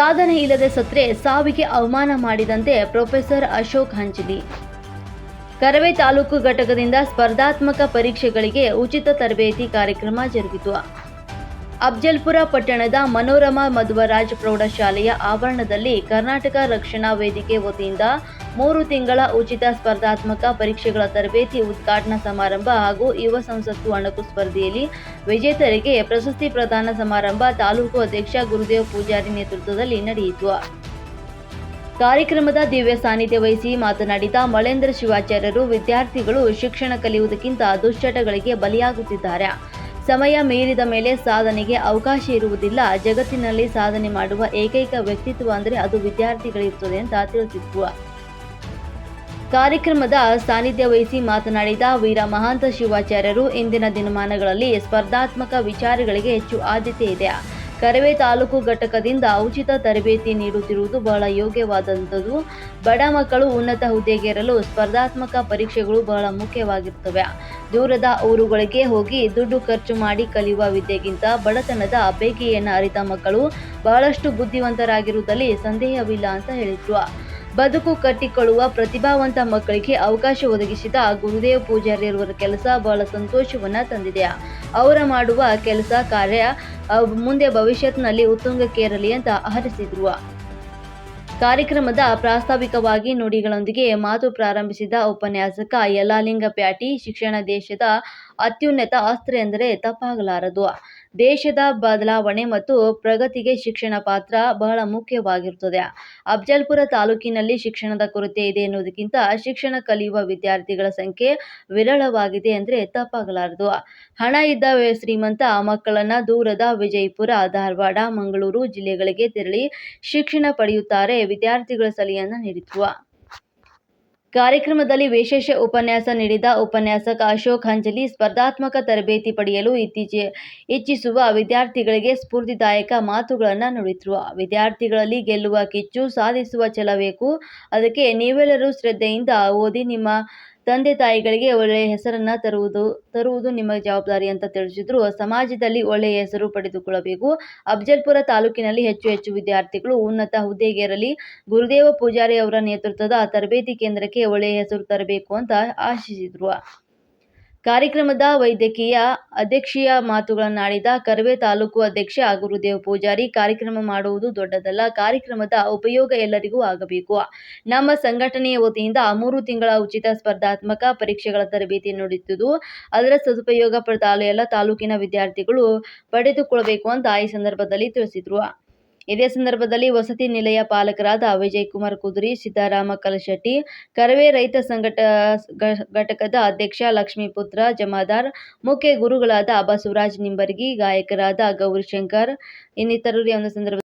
ಸಾಧನೆ ಇಲ್ಲದೆ ಸತ್ರೆ ಸಾವಿಗೆ ಅವಮಾನ ಮಾಡಿದಂತೆ ಪ್ರೊಫೆಸರ್ ಅಶೋಕ್ ಹಂಚಲಿ. ಕರವೇ ತಾಲೂಕು ಘಟಕದಿಂದ ಸ್ಪರ್ಧಾತ್ಮಕ ಪರೀಕ್ಷೆಗಳಿಗೆ ಉಚಿತ ತರಬೇತಿ ಕಾರ್ಯಕ್ರಮ ಜರುಗಿತು. ಅಫ್ಜಲ್ಪುರ ಪಟ್ಟಣದ ಮನೋರಮಾ ಮಧ್ವರಾಜ್ ಪ್ರೌಢಶಾಲೆಯ ಆವರಣದಲ್ಲಿ ಕರ್ನಾಟಕ ರಕ್ಷಣಾ ವೇದಿಕೆ ವತಿಯಿಂದ ಮೂರು ತಿಂಗಳ ಉಚಿತ ಸ್ಪರ್ಧಾತ್ಮಕ ಪರೀಕ್ಷೆಗಳ ತರಬೇತಿ ಉದ್ಘಾಟನಾ ಸಮಾರಂಭ ಹಾಗೂ ಯುವ ಸಂಸತ್ತು ಅಣಕು ಸ್ಪರ್ಧೆಯಲ್ಲಿ ವಿಜೇತರಿಗೆ ಪ್ರಶಸ್ತಿ ಪ್ರದಾನ ಸಮಾರಂಭ ತಾಲೂಕು ಅಧ್ಯಕ್ಷ ಗುರುದೇವ್ ಪೂಜಾರಿ ನೇತೃತ್ವದಲ್ಲಿ ನಡೆಯಿತು. ಕಾರ್ಯಕ್ರಮದ ದಿವ್ಯ ಸಾನ್ನಿಧ್ಯ ವಹಿಸಿ ಮಾತನಾಡಿದ ಮಳೇಂದ್ರ ಶಿವಾಚಾರ್ಯರು, ವಿದ್ಯಾರ್ಥಿಗಳು ಶಿಕ್ಷಣ ಕಲಿಯುವುದಕ್ಕಿಂತ ದುಶ್ಚಟಗಳಿಗೆ ಬಲಿಯಾಗುತ್ತಿದ್ದಾರೆ. ಸಮಯ ಮೀರಿದ ಮೇಲೆ ಸಾಧನೆಗೆ ಅವಕಾಶ ಇರುವುದಿಲ್ಲ. ಜಗತ್ತಿನಲ್ಲಿ ಸಾಧನೆ ಮಾಡುವ ಏಕೈಕ ವ್ಯಕ್ತಿತ್ವ ಅಂದರೆ ಅದು ವಿದ್ಯಾರ್ಥಿಗಳಿರುತ್ತದೆ ಅಂತ ತಿಳಿಸಿದ್ರು ಕಾರ್ಯಕ್ರಮದ ಸಾನ್ನಿಧ್ಯ ವಹಿಸಿ ಮಾತನಾಡಿದ ವೀರ ಮಹಾಂತ ಶಿವಾಚಾರ್ಯರು, ಇಂದಿನ ದಿನಮಾನಗಳಲ್ಲಿ ಸ್ಪರ್ಧಾತ್ಮಕ ವಿಚಾರಗಳಿಗೆ ಹೆಚ್ಚು ಆದ್ಯತೆ ಇದೆ. ಕರವೇ ತಾಲೂಕು ಘಟಕದಿಂದ ಉಚಿತ ತರಬೇತಿ ನೀಡುತ್ತಿರುವುದು ಬಹಳ ಯೋಗ್ಯವಾದಂಥದ್ದು. ಬಡ ಮಕ್ಕಳು ಉನ್ನತ ಹುದ್ದೆಗೇರಲು ಸ್ಪರ್ಧಾತ್ಮಕ ಪರೀಕ್ಷೆಗಳು ಬಹಳ ಮುಖ್ಯವಾಗಿರುತ್ತವೆ ದೂರದ ಊರುಗಳಿಗೆ ಹೋಗಿ ದುಡ್ಡು ಖರ್ಚು ಮಾಡಿ ಕಲಿಯುವ ವಿದ್ಯೆಗಿಂತ ಬಡತನದ ಬೇಗೆಯನ್ನು ಅರಿತ ಮಕ್ಕಳು ಬಹಳಷ್ಟು ಬುದ್ಧಿವಂತರಾಗಿರುವುದಲ್ಲಿ ಸಂದೇಹವಿಲ್ಲ ಅಂತ ಹೇಳಿದ್ರು. ಬದುಕು ಕಟ್ಟಿಕೊಳ್ಳುವ ಪ್ರತಿಭಾವಂತ ಮಕ್ಕಳಿಗೆ ಅವಕಾಶ ಒದಗಿಸಿದ ಗುರುದೇವ್ ಪೂಜಾರಿಯವರ ಕೆಲಸ ಬಹಳ ಸಂತೋಷವನ್ನ ತಂದಿದೆ. ಅವರ ಮಾಡುವ ಕೆಲಸ ಕಾರ್ಯ ಮುಂದೆ ಭವಿಷ್ಯತ್ನಲ್ಲಿ ಉತ್ತುಂಗಕ್ಕೇರಲಿ ಅಂತ ಹರಿಸಿದ್ರು. ಕಾರ್ಯಕ್ರಮದ ಪ್ರಾಸ್ತಾವಿಕವಾಗಿ ನುಡಿಗಳೊಂದಿಗೆ ಮಾತು ಪ್ರಾರಂಭಿಸಿದ ಉಪನ್ಯಾಸಕ ಯಲಾಲಿಂಗ ಪ್ಯಾಟಿ ಶಿಕ್ಷಣ ದೇಶದ ಅತ್ಯುನ್ನತ ಅಸ್ತ್ರ ಎಂದರೆ ತಪ್ಪಾಗಲಾರದು. ದೇಶದ ಬದಲಾವಣೆ ಮತ್ತು ಪ್ರಗತಿಗೆ ಶಿಕ್ಷಣ ಪಾತ್ರ ಬಹಳ ಮುಖ್ಯವಾಗಿರುತ್ತದೆ. ಅಫ್ಜಲ್ಪುರ ತಾಲೂಕಿನಲ್ಲಿ ಶಿಕ್ಷಣದ ಕೊರತೆ ಇದೆ ಎನ್ನುವುದಕ್ಕಿಂತ ಶಿಕ್ಷಣ ಕಲಿಯುವ ವಿದ್ಯಾರ್ಥಿಗಳ ಸಂಖ್ಯೆ ವಿರಳವಾಗಿದೆ ಅಂದರೆ ತಪ್ಪಾಗಲಾರದು. ಹಣ ಇದ್ದ ಶ್ರೀಮಂತ ಮಕ್ಕಳನ್ನ ದೂರದ ವಿಜಯಪುರ, ಧಾರವಾಡ, ಮಂಗಳೂರು ಜಿಲ್ಲೆಗಳಿಗೆ ತೆರಳಿ ಶಿಕ್ಷಣ ಪಡೆಯುತ್ತಾರೆ ವಿದ್ಯಾರ್ಥಿಗಳ ಸಲಹೆಯನ್ನ ನೀಡಿದ್ರು ಕಾರ್ಯಕ್ರಮದಲ್ಲಿ ವಿಶೇಷ ಉಪನ್ಯಾಸ ನೀಡಿದ ಉಪನ್ಯಾಸಕ ಅಶೋಕ್ ಅಂಜಲಿ, ಸ್ಪರ್ಧಾತ್ಮಕ ತರಬೇತಿ ಪಡೆಯಲು ಇತ್ತೀಚೆ, ಇಚ್ಛಿಸುವ ವಿದ್ಯಾರ್ಥಿಗಳಿಗೆ ಸ್ಫೂರ್ತಿದಾಯಕ ಮಾತುಗಳನ್ನು ನುಡಿದರು. ವಿದ್ಯಾರ್ಥಿಗಳಲ್ಲಿ ಗೆಲ್ಲುವ ಕಿಚ್ಚು ಸಾಧಿಸುವ ಛಲಬೇಕು ಅದಕ್ಕೆ ನೀವೆಲ್ಲರೂ ಶ್ರದ್ಧೆಯಿಂದ ಓದಿ ನಿಮ್ಮ ತಂದೆ ತಾಯಿಗಳಿಗೆ ಒಳ್ಳೆಯ ಹೆಸರನ್ನ ತರುವುದು ತರುವುದು ನಿಮ್ಮ ಜವಾಬ್ದಾರಿ ಅಂತ ತಿಳಿಸಿದ್ರು. ಸಮಾಜದಲ್ಲಿ ಒಳ್ಳೆಯ ಹೆಸರು ಪಡೆದುಕೊಳ್ಳಬೇಕು. ಅಫಜಲ್ಪುರ ತಾಲೂಕಿನಲ್ಲಿ ಹೆಚ್ಚು ಹೆಚ್ಚು ವಿದ್ಯಾರ್ಥಿಗಳು ಉನ್ನತ ಹುದ್ದೆಗೇರಲಿ, ಗುರುದೇವ ಪೂಜಾರಿ ಅವರ ನೇತೃತ್ವದ ತರಬೇತಿ ಕೇಂದ್ರಕ್ಕೆ ಒಳ್ಳೆಯ ಹೆಸರು ತರಬೇಕು ಅಂತ ಆಶಿಸಿದ್ರು. ಕಾರ್ಯಕ್ರಮದ ವೈದ್ಯಕೀಯ ಅಧ್ಯಕ್ಷೀಯ ಮಾತುಗಳನ್ನಾಡಿದ ಕರವೇ ತಾಲೂಕು ಅಧ್ಯಕ್ಷ ಗುರುದೇವ್ ಪೂಜಾರಿ, ಕಾರ್ಯಕ್ರಮ ಮಾಡುವುದು ದೊಡ್ಡದಲ್ಲ, ಕಾರ್ಯಕ್ರಮದ ಉಪಯೋಗ ಎಲ್ಲರಿಗೂ ಆಗಬೇಕು. ನಮ್ಮ ಸಂಘಟನೆಯ ವತಿಯಿಂದ ಮೂರು ತಿಂಗಳ ಉಚಿತ ಸ್ಪರ್ಧಾತ್ಮಕ ಪರೀಕ್ಷೆಗಳ ತರಬೇತಿ ನಡೆಯುತ್ತಿದ್ದು ಅದರ ಸದುಪಯೋಗ ಪಡೆದ ಎಲ್ಲ ತಾಲೂಕಿನ ವಿದ್ಯಾರ್ಥಿಗಳು ಪಡೆದುಕೊಳ್ಳಬೇಕು ಅಂತ ಈ ಸಂದರ್ಭದಲ್ಲಿ ತಿಳಿಸಿದ್ರು. ಇದೇ ಸಂದರ್ಭದಲ್ಲಿ ವಸತಿ ನಿಲಯ ಪಾಲಕರಾದ ವಿಜಯ್ ಕುಮಾರ್ ಕುದುರಿ, ಸಿದ್ದಾರಾಮ ಕಲಶೆಟ್ಟಿ, ಕರವೇ ರೈತ ಸಂಘಟ ಘಟಕದ ಅಧ್ಯಕ್ಷ ಲಕ್ಷ್ಮೀಪುತ್ರ, ಜಮಾದಾರ್, ಮುಖ್ಯ ಗುರುಗಳಾದ ಬಸವರಾಜ್ ನಿಂಬರ್ಗಿ, ಗಾಯಕರಾದ ಗೌರಿಶಂಕರ್ ಇನ್ನಿತರರು ಒಂದು ಸಂದರ್ಭ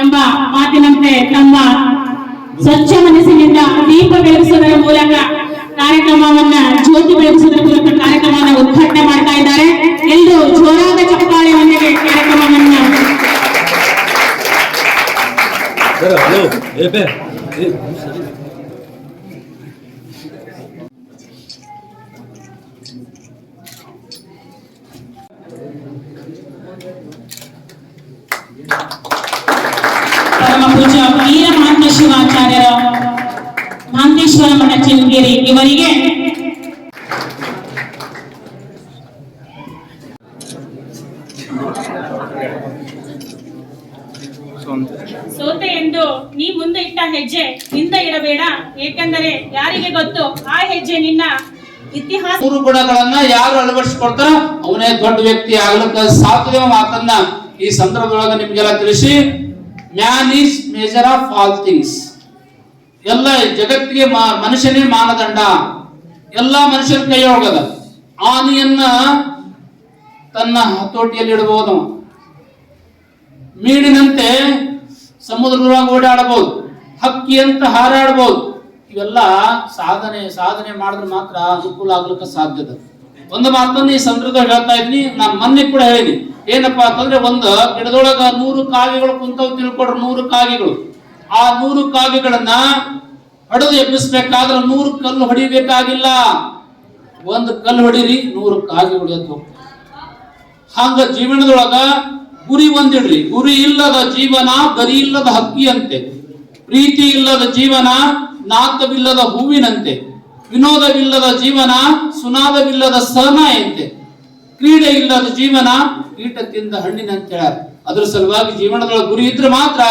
ಎಂಬ ಮಾತಿನಂತೆ ತಮ್ಮ ಸ್ವಚ್ಛ ಮನಸ್ಸಿನಿಂದ ದೀಪ ಬೆಳಗಿಸುವುದರ ಮೂಲಕ ಕಾರ್ಯಕ್ರಮವನ್ನ ಜ್ಯೋತಿ ಬೆಳಗಿಸುವುದರ ಮೂಲಕ ಕಾರ್ಯಕ್ರಮವನ್ನು ಉದ್ಘಾಟನೆ ಮಾಡ್ತಾ ಇದ್ದಾರೆ. ಎಲ್ಲರೂ ಜೋರಾದ ಚಪ್ಪಾಳೆಯೊಂದಿಗೆ ಕಾರ್ಯಕ್ರಮವನ್ನ. Sir hello. ಏ ಬೇ. ಏ, ಸರಿ ಪರಮ ಪೂಜ್ಯ ವೀರ ಮಹಾತ್ಮ ಶಿವಾಚಾರ್ಯರ ಮಹಾಂತೇಶ್ವರ ಮಠ ಇವರಿಗೆ. ಸೋತೆ ಎಂದು ನೀ ಮುಂದೆ ಇಟ್ಟ ಹೆಜ್ಜೆ ಹಿಂದೆ ಇರಬೇಡ. ಏಕೆಂದರೆ ಯಾರಿಗೆ ಗೊತ್ತು ಆ ಹೆಜ್ಜೆ ನಿನ್ನ ಇತಿಹಾಸ ಮೂರು ಗುಣಗಳನ್ನ ಯಾರು ಅಳವಡಿಸಿಕೊಡ್ತಾರ ಅವನೇ ದೊಡ್ಡ ವ್ಯಕ್ತಿ ಆಗ್ಲಿಕ್ಕೆ ಸಾಧ್ಯ ಮಾತನ್ನ ಈ ಸಂದರ್ಭದೊಳಗ ನಿಮ್ಗೆಲ್ಲ ತಿಳಿಸಿ man is major of all things. ಎಲ್ಲ ಜಗತ್ತಿಗೆ ಮನುಷ್ಯನೇ ಮಾನದಂಡ. ಎಲ್ಲ ಮನುಷ್ಯನ ಹೋಗದ. ಆನೆಯನ್ನ ತನ್ನ ಹತೋಟಿಯಲ್ಲಿ ಇಡಬಹುದು. ಮೀನಿನಂತೆ ಸಮುದ್ರದೊಳಗೆ ಓಡಾಡಬಹುದು. ಹಕ್ಕಿಯಂತ ಹಾರಾಡಬಹುದು. ಇವೆಲ್ಲ ಸಾಧನೆ ಸಾಧನೆ ಮಾಡಿದ್ರೆ ಮಾತ್ರ ಅನುಕೂಲ ಆಗ್ಲಿಕ್ಕೆ ಸಾಧ್ಯದ ಒಂದು ಮಾತನ್ನ ಈ ಸಂದರ್ಭ ಹೇಳ್ತಾ ಇದ್ನಿ ನಾನು ಮೊನ್ನೆ ಕೂಡ ಹೇಳಿನಿ ಏನಪ್ಪಾ ಅಂತಂದ್ರೆ ಒಂದು ಗಿಡದೊಳಗ ನೂರು ಕಾಗೆಗಳು ಕುಂತವ್ ತಿಳ್ಕೊಡ್ರಿ ನೂರು ಕಾಗೆಗಳು. ಆ ನೂರು ಕಾವ್ಯಗಳನ್ನ ಹೊಡೆದು ಎಬ್ಬಿಸ್ಬೇಕಾದ್ರೆ ನೂರು ಕಲ್ಲು ಹೊಡಿಬೇಕಾಗಿಲ್ಲ. ಒಂದು ಕಲ್ಲು ಹೊಡಿರಿ, ನೂರು ಕಾಗಿ ಹೊಡಿಯೋದು ಹಂಗ ಜೀವನದೊಳಗ ಗುರಿ ಒಂದಿಡ್ರಿ ಗುರಿ ಇಲ್ಲದ ಜೀವನ, ಗರಿ ಇಲ್ಲದ ಹಕ್ಕಿಯಂತೆ. ಪ್ರೀತಿ ಇಲ್ಲದ ಜೀವನ, ನಾಕವಿಲ್ಲದ ಹೂವಿನಂತೆ. ವಿನೋದವಿಲ್ಲದ ಜೀವನ, ಸುನಾದವಿಲ್ಲದ ಸಹನಾಯಂತೆ. ಕ್ರೀಡೆ ಇಲ್ಲದ ಜೀವನ ಕೀಟ ತಿಂದ ಹಣ್ಣಿನಂತೆ ಹೇಳ್ಯಾರ ಅದ್ರ ಸಲುವಾಗಿ ಜೀವನದೊಳಗೆ ಗುರಿ ಇದ್ರೆ ಮಾತ್ರ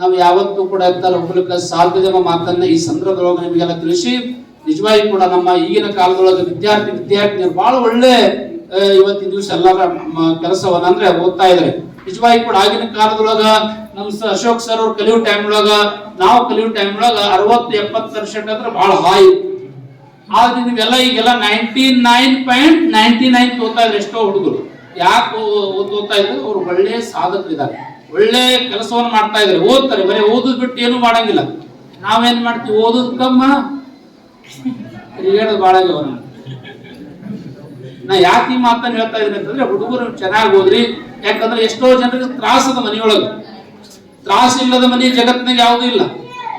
ನಾವು ಯಾವತ್ತೂ ಕೂಡ ಎತ್ತರ ಸಾಧ್ಯದ ಎಂಬ ಮಾತನ್ನ ಈ ಸಂದರ್ಭದೊಳಗೆ ನಿಮಗೆಲ್ಲ ತಿಳಿಸಿ, ನಿಜವಾಗಿ ಕೂಡ ನಮ್ಮ ಈಗಿನ ಕಾಲದೊಳಗೆ ವಿದ್ಯಾರ್ಥಿ, ವಿದ್ಯಾರ್ಥಿನಿಯರು ಬಹಳ ಒಳ್ಳೆ ಇವತ್ತಿನ ದಿವಸ ಎಲ್ಲರ ಕೆಲಸವನ್ನ ಅಂದ್ರೆ ಓದ್ತಾ ಇದ್ದಾರೆ. ನಿಜವಾಗಿ ಕೂಡ ಆಗಿನ ಕಾಲದೊಳಗ ನಮ್ಮ ಅಶೋಕ್ ಸರ್ ಅವ್ರು ಕಲಿಯೋ ಟೈಮ್ ಒಳಗ, ನಾವು ಕಲಿಯೋ ಟೈಮ್ ಒಳಗ ಅರವತ್ತು, ಎಪ್ಪತ್ತು ಪರ್ಸೆಂಟ್ ಅಂದ್ರೆ ಬಹಳ ಹಾಯ್ ಆದ್ರೆ ನೀವೆಲ್ಲ ಈಗೆಲ್ಲ ninety nine point ninety nine ತೋತಾ ಇದ್ರೆ ಎಷ್ಟೋ ಹುಡುಗರು. ಯಾಕೆ ಓದ್ತಾ ಇದ್ರು, ಅವ್ರು ಒಳ್ಳೆ ಸಾಧಕರಿದ್ದಾರೆ. ಒಳ್ಳೆ ಕೆಲಸವನ್ನು ಮಾಡ್ತಾ ಇದ್ದಾರೆ. ಓದ್ತಾರೆ. ಬರೀ ಓದೋದು ಬಿಟ್ಟು ಏನು ಮಾಡಂಗಿಲ್ಲ. ನಾವೇನ್ ಮಾಡ್ತೀವಿ? ಓದೋದು ಕಮ್ಮ. ತಿರುಗಾಡೋದು ಭಾಳ ನಾ ಯಾಕೆ ಈ ಮಾತನ್ನು ಹೇಳ್ತಾ ಇದ್ದೀನಿ ಅಂತಂದ್ರೆ, ಹುಡುಗರು ಚೆನ್ನಾಗಿ ಓದ್ರಿ. ಯಾಕಂದ್ರೆ ಎಷ್ಟೋ ಜನರಿಗೆ ತ್ರಾಸದ ಮನೆಯೊಳಗೆ. ತ್ರಾಸ ಇಲ್ಲದ ಮನೆ ಜಗತ್ತಿನಾಗ ಯಾವುದೂ ಇಲ್ಲ.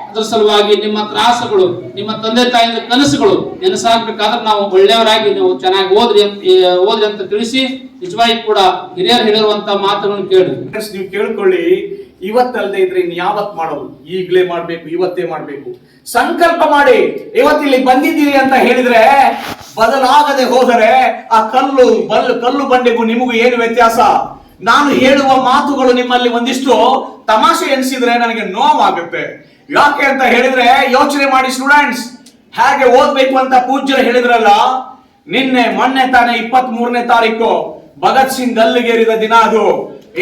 ಅದ್ರ ಸಲುವಾಗಿ ನಿಮ್ಮ ತ್ರಾಸಗಳು, ನಿಮ್ಮ ತಂದೆ ತಾಯಿಯ ಕನಸುಗಳು ನೆನಸಾಗ್ಬೇಕಾದ್ರೆ ನಾವು ಒಳ್ಳೆಯವರಾಗಿ ನೀವು ಚೆನ್ನಾಗಿ ಓದ್ರಿ ಓದ್ರಿ ಅಂತ ತಿಳಿಸಿ ನಿಜವಾಗಿ ಕೂಡ ಹಿರಿಯರು ಹೇಳಿರುವಂತ ಮಾತುಗಳನ್ನು ಕೇಳಿ. ನೀವು ಕೇಳ್ಕೊಳ್ಳಿ ಇವತ್ತಲ್ಲದೆ ಇದ್ರೆ ಇನ್ ಯಾವತ್ ಮಾಡೋದು? ಈಗ್ಲೇ ಮಾಡ್ಬೇಕು, ಇವತ್ತೇ ಮಾಡ್ಬೇಕು. ಸಂಕಲ್ಪ ಮಾಡಿ ಇವತ್ತಿಲ್ಲಿ ಬಂದಿದ್ದೀರಿ ಅಂತ ಹೇಳಿದ್ರೆ, ಬದಲಾಗದೆ ಹೋದರೆ ಆ ಕಲ್ಲು, ಬಲ್, ಕಲ್ಲು ಬಂಡೆಗೂ ನಿಮಗೂ ಏನು ವ್ಯತ್ಯಾಸ? ನಾನು ಹೇಳುವ ಮಾತುಗಳು ನಿಮ್ಮಲ್ಲಿ ಒಂದಿಷ್ಟು ತಮಾಷೆ ಎನಿಸಿದ್ರೆ ನನಗೆ ನೋವಾಗುತ್ತೆ. ಯಾಕೆ ಅಂತ ಹೇಳಿದ್ರೆ, ಯೋಚನೆ ಮಾಡಿ ಸ್ಟೂಡೆಂಟ್ಸ್ ಹೇಗೆ ಓದ್ಬೇಕು ಅಂತ ಪೂಜ್ಯರು ಹೇಳಿದ್ರಲ್ಲ, ನಿನ್ನೆ ಮೊನ್ನೆ ತಾನೇ ಇಪ್ಪತ್ತ್ ಮೂರನೇ ತಾರೀಕು ಭಗತ್ ಸಿಂಗ್ ಗಲ್ಲಿಗೇರಿದ ದಿನ ಅದು.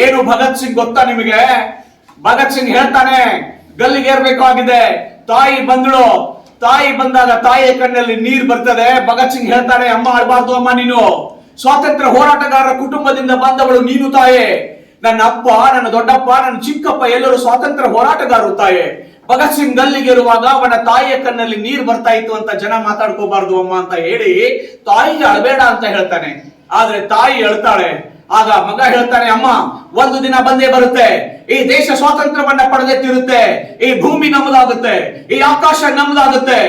ಏನು ಭಗತ್ ಸಿಂಗ್ ಗೊತ್ತಾ ನಿಮಗೆ? ಭಗತ್ ಸಿಂಗ್ ಹೇಳ್ತಾನೆ ಗಲ್ಲಿಗೇರ್ಬೇಕಾಗಿದೆ ತಾಯಿ ಬಂದಳು. ತಾಯಿ ಬಂದಾಗ ತಾಯಿಯ ಕಣ್ಣಲ್ಲಿ ನೀರ್ ಬರ್ತದೆ. ಭಗತ್ ಸಿಂಗ್ ಹೇಳ್ತಾನೆ, ಅಮ್ಮ ಆಡ್ಬಾರ್ದು ಅಮ್ಮ ನೀನು. ಸ್ವಾತಂತ್ರ್ಯ ಹೋರಾಟಗಾರರ ಕುಟುಂಬದಿಂದ ಬಂದವಳು ನೀನು ತಾಯೇ. ನನ್ನ ಅಪ್ಪ, ನನ್ನ ದೊಡ್ಡಪ್ಪ, ನನ್ನ ಚಿಕ್ಕಪ್ಪ ಎಲ್ಲರೂ ಸ್ವಾತಂತ್ರ್ಯ ಹೋರಾಟಗಾರರು ತಾಯೆ. ಭಗತ್ ಸಿಂಗ್ ಗಲ್ಲಿಗಿರುವಾಗ ಅವನ ತಾಯಿಯ ಕಣ್ಣಲ್ಲಿ ನೀರ್ ಬರ್ತಾ ಇತ್ತು ಅಂತ ಜನ ಮಾತಾಡ್ಕೋಬಾರ್ದು ಅಮ್ಮ ಅಂತ ಹೇಳಿ ತಾಯಿಗೆ ಅಳಬೇಡ ಅಂತ ಹೇಳ್ತಾನೆ. ಆದ್ರೆ ತಾಯಿ ಅಳ್ತಾಳೆ. ಆಗ ಮಗ ಹೇಳ್ತಾನೆ, ಅಮ್ಮ, ಒಂದು ದಿನ ಬಂದೇ ಬರುತ್ತೆ. ಈ ದೇಶ ಸ್ವಾತಂತ್ರ್ಯವನ್ನ ಪಡೆದೆತ್ತಿರುತ್ತೆ ಈ ಭೂಮಿ ನಮ್ಮದಾಗುತ್ತೆ ಈ ಆಕಾಶ ನಮ್ಮದಾಗುತ್ತೆ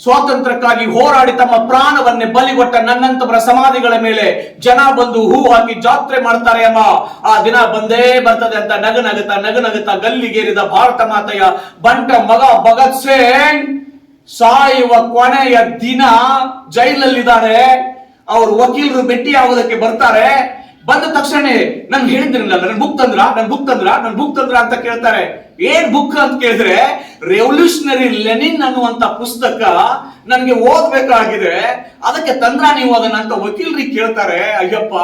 ಸ್ವಾತಂತ್ರ್ಯಕ್ಕಾಗಿ ಹೋರಾಡಿ ತಮ್ಮ ಪ್ರಾಣವನ್ನೇ ಬಲಿಗೊಟ್ಟ ನನ್ನಂತವರ ಸಮಾಧಿಗಳ ಮೇಲೆ ಜನ ಬಂದು ಹೂ ಹಾಕಿ ಜಾತ್ರೆ ಮಾಡ್ತಾರೆ ಅಮ್ಮ. ಆ ದಿನ ಬಂದೇ ಬರ್ತದೆ ಅಂತ ನಗನಗುತ್ತಾ ನಗನಗುತ್ತಾ ನಗು ನಗುತ್ತಾ ಗಲ್ಲಿಗೇರಿದ ಭಾರತ ಮಾತೆಯ ಬಂಟ ಮಗ ಭಗತ್ ಸಿಂಗ್ ಸಾಯುವ ಕೊನೆಯ ದಿನ ಜೈಲಲ್ಲಿದ್ದಾರೆ ಅವರು ವಕೀಲರು ಭೇಟಿ ಆಗೋದಕ್ಕೆ ಬರ್ತಾರೆ. ಬಂದ ತಕ್ಷಣ ನನ್ ಹೇಳಿದ್ರಲ್ಲ ನನ್ ಬುಕ್ ತಂದ್ರ? ನನ್ ಬುಕ್ ತಂದ್ರ? ನನ್ ಬುಕ್ ತಂದ್ರ ಅಂತ ಕೇಳ್ತಾರೆ. ಏನ್ ಬುಕ್ ಅಂತ ಕೇಳಿದ್ರೆ ರೆವಲ್ಯೂಷನರಿ ಲೆನಿನ್ ಅನ್ನುವಂತ ಪುಸ್ತಕ ನನಗೆ ಓದ್ಬೇಕಾಗಿದೆ. ಅದಕ್ಕೆ ತಂದ್ರ ನೀವು ಅದನ್ನ ಅಂತ ವಕೀಲರಿಗೆ ಕೇಳ್ತಾರೆ. ಅಯ್ಯಪ್ಪ,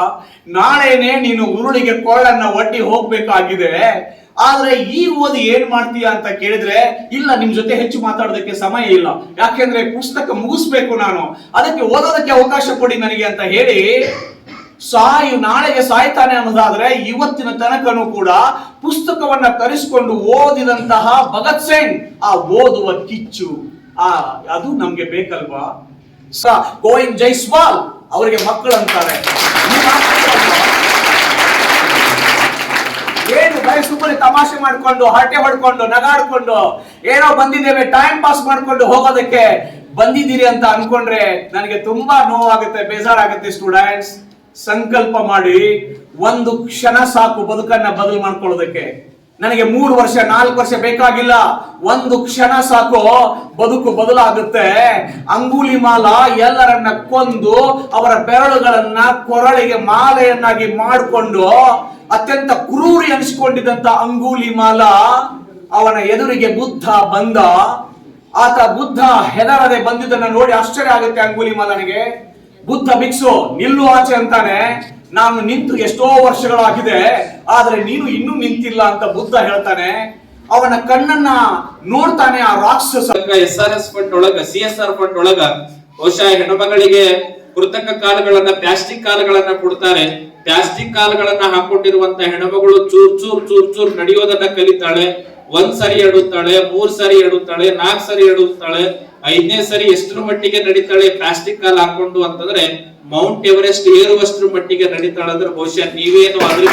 ನಾಳೆನೆ ನೀನು ಉರುಳಿಗೆ ಕೊಳ್ಳನ್ನ ಒಡ್ಡಿ ಹೋಗ್ಬೇಕಾಗಿದೆ. ಆದ್ರೆ ಈ ಓದಿ ಏನ್ ಮಾಡ್ತೀಯ ಅಂತ ಕೇಳಿದ್ರೆ, ಇಲ್ಲ, ನಿಮ್ ಜೊತೆ ಹೆಚ್ಚು ಮಾತಾಡೋದಕ್ಕೆ ಸಮಯ ಇಲ್ಲ. ಯಾಕೆಂದ್ರೆ ಪುಸ್ತಕ ಮುಗಿಸ್ಬೇಕು ನಾನು. ಅದಕ್ಕೆ ಓದೋದಕ್ಕೆ ಅವಕಾಶ ಕೊಡಿ ನನಗೆ ಅಂತ ಹೇಳಿ ಸಾಯು ನಾಳೆಗೆ ಸಾಯ್ತಾನೆ ಅನ್ನೋದಾದ್ರೆ ಇವತ್ತಿನ ತನಕನೂ ಕೂಡ ಪುಸ್ತಕವನ್ನ ತರಿಸಿಕೊಂಡು ಓದಿದಂತಹ ಭಗತ್ ಸಿಂಗ್. ಆ ಓದುವ ಕಿಚ್ಚು. ಆ, ಅದು ನಮ್ಗೆ ಬೇಕಲ್ವಾ? ಸ ಗೋಯಿಂಗ್ ಜೈಸ್ವಾಲ್ ಅವರಿಗೆ ಮಕ್ಕಳು ಅಂತಾರೆ. ಏನು ಸುಮ್ಮನೆ ತಮಾಷೆ ಮಾಡ್ಕೊಂಡು, ಹರಟೆ ಹೊಡ್ಕೊಂಡು, ನಗಾಡ್ಕೊಂಡು, ಏನೋ ಬಂದಿದ್ದೇವೆ ಟೈಮ್ ಪಾಸ್ ಮಾಡ್ಕೊಂಡು ಹೋಗೋದಕ್ಕೆ ಬಂದಿದ್ದೀರಿ ಅಂತ ಅನ್ಕೊಂಡ್ರೆ ನನಗೆ ತುಂಬಾ ನೋವಾಗುತ್ತೆ, ಬೇಜಾರಾಗುತ್ತೆ ಸ್ಟೂಡೆಂಟ್ಸ್ ಸಂಕಲ್ಪ ಮಾಡಿ, ಒಂದು ಕ್ಷಣ ಸಾಕು ಬದುಕನ್ನ ಬದಲು ಮಾಡ್ಕೊಳ್ಳೋದಕ್ಕೆ. ನನಗೆ ಮೂರು ವರ್ಷ, ನಾಲ್ಕು ವರ್ಷ ಬೇಕಾಗಿಲ್ಲ. ಒಂದು ಕ್ಷಣ ಸಾಕು, ಬದುಕು ಬದಲಾಗುತ್ತೆ. ಅಂಗುಲಿ ಮಾಲ ಎಲ್ಲರನ್ನ ಕೊಂದು, ಅವರ ಬೆರಳುಗಳನ್ನ ಕೊರಳಿಗೆ ಮಾಲೆಯನ್ನಾಗಿ ಮಾಡಿಕೊಂಡು, ಅತ್ಯಂತ ಕ್ರೂರಿ ಅನಿಸಿಕೊಂಡಿದ್ದಂತ ಅಂಗುಲಿ ಮಾಲ ಅವನ ಎದುರಿಗೆ ಬುದ್ಧ ಬಂದ. ಆತ ಬುದ್ಧ ಹೆದರದೆ ಬಂದಿದ್ದನ್ನ ನೋಡಿ ಆಶ್ಚರ್ಯ ಆಗುತ್ತೆ ಅಂಗುಲಿ ಮಾಲನಿಗೆ. ಬುದ್ಧ ಭಿಕ್ಷು, ನಿಲ್ಲು ಆಚೆ ಅಂತಾನೆ. ನಾನು ನಿಂತು ಎಷ್ಟೋ ವರ್ಷಗಳಾಗಿದೆ, ಆದ್ರೆ ನೀನು ಇನ್ನೂ ನಿಂತಿಲ್ಲ ಅಂತ ಬುದ್ಧ ಹೇಳ್ತಾನೆ. ಅವನ ಕಣ್ಣನ್ನ ನೋಡ್ತಾನೆ ಆ ರಾಕ್ಷಸ. ಎಸ್ ಆರ್ ಎಸ್ ಫಂಡ್ ಒಳಗ ಸಿ ಎಸ್ ಆರ್ ಫಂಡ್ ಒಳಗ, ಬಹುಶಃ ಹೆಣ್ಮಗಳಿಗೆ ಕೃತಕ ಕಾಲುಗಳನ್ನ ಪ್ಲಾಸ್ಟಿಕ್ ಕಾಲುಗಳನ್ನ ಕೊಡ್ತಾರೆ. ಪ್ಲಾಸ್ಟಿಕ್ ಕಾಲುಗಳನ್ನ ಹಾಕೊಂಡಿರುವಂತ ಹೆಣ್ಮಗಳು ಚೂರ್ ಚೂರ್ ಚೂರ್ ಚೂರ್ ನಡೆಯೋದನ್ನ ಕಲಿತಾಳೆ. ಒಂದ್ ಸರಿ ಎಡುತ್ತಾಳೆ, ಮೂರ್ ಸರಿ ಎಡುತ್ತಾಳೆ ನಾಲ್ಕ್ ಸರಿ ಎಡುತ್ತಾಳೆ, ಐದನೇ ಸರಿ ಎಷ್ಟರ ಮಟ್ಟಿಗೆ ನಡೀತಾಳೆ ಪ್ಲಾಸ್ಟಿಕ್ ಕಾಲ್ ಹಾಕೊಂಡು ಅಂತಂದ್ರೆ ಮೌಂಟ್ ಎವರೆಸ್ಟ್ ಏರುವಷ್ಟರ ಮಟ್ಟಿಗೆ ನಡೀತಾಳೆ ಅಂದ್ರೆ ಬಹುಶಃ ನೀವೇನು ಅದ್ರ